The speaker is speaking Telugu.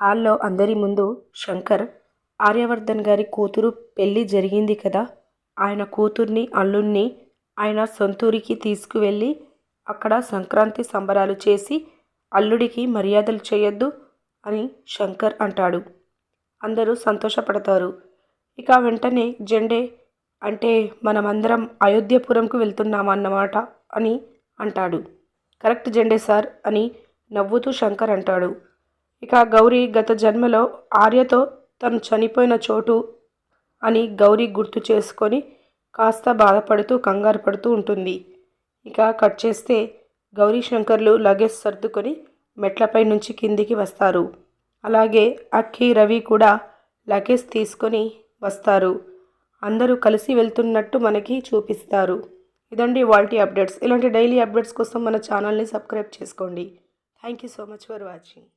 హాల్లో అందరి ముందు శంకర్ ఆర్యవర్ధన్ గారి కూతురు పెళ్ళి జరిగింది కదా. ఆయన కూతుర్ని అల్లుణ్ణి ఆయన సొంతూరికి తీసుకువెళ్ళి అక్కడ సంక్రాంతి సంబరాలు చేసి అల్లుడికి మర్యాదలు చేయొద్దు అని శంకర్ అంటాడు. అందరూ సంతోషపడతారు. ఇక వెంటనే జెండే అంటే మనమందరం అయోధ్యపురంకు వెళ్తున్నామన్నమాట అని అంటాడు. కరెక్ట్ జెండే సార్ అని నవ్వుతూ శంకర్ అంటాడు. ఇక గౌరీ గత జన్మలో ఆర్యతో తను చనిపోయిన చోటు అని గౌరీ గుర్తు చేసుకొని కాస్త బాధపడుతూ కంగారు పడుతూ ఉంటుంది. ఇక కట్ చేస్తే గౌరీ శంకర్లు లగేజ్ సర్దుకొని మెట్లపై నుంచి కిందికి వస్తారు. అలాగే అక్కి రవి కూడా లగేజ్ తీసుకొని వస్తారు. అందరూ కలిసి వెళ్తున్నట్టు మనకి చూపిస్తారు. ఇదండి వాల్టీ అప్డేట్స్. ఇలాంటి డైలీ అప్డేట్స్ కోసం మన ఛానల్ని సబ్స్క్రైబ్ చేసుకోండి. Thank you so much for watching.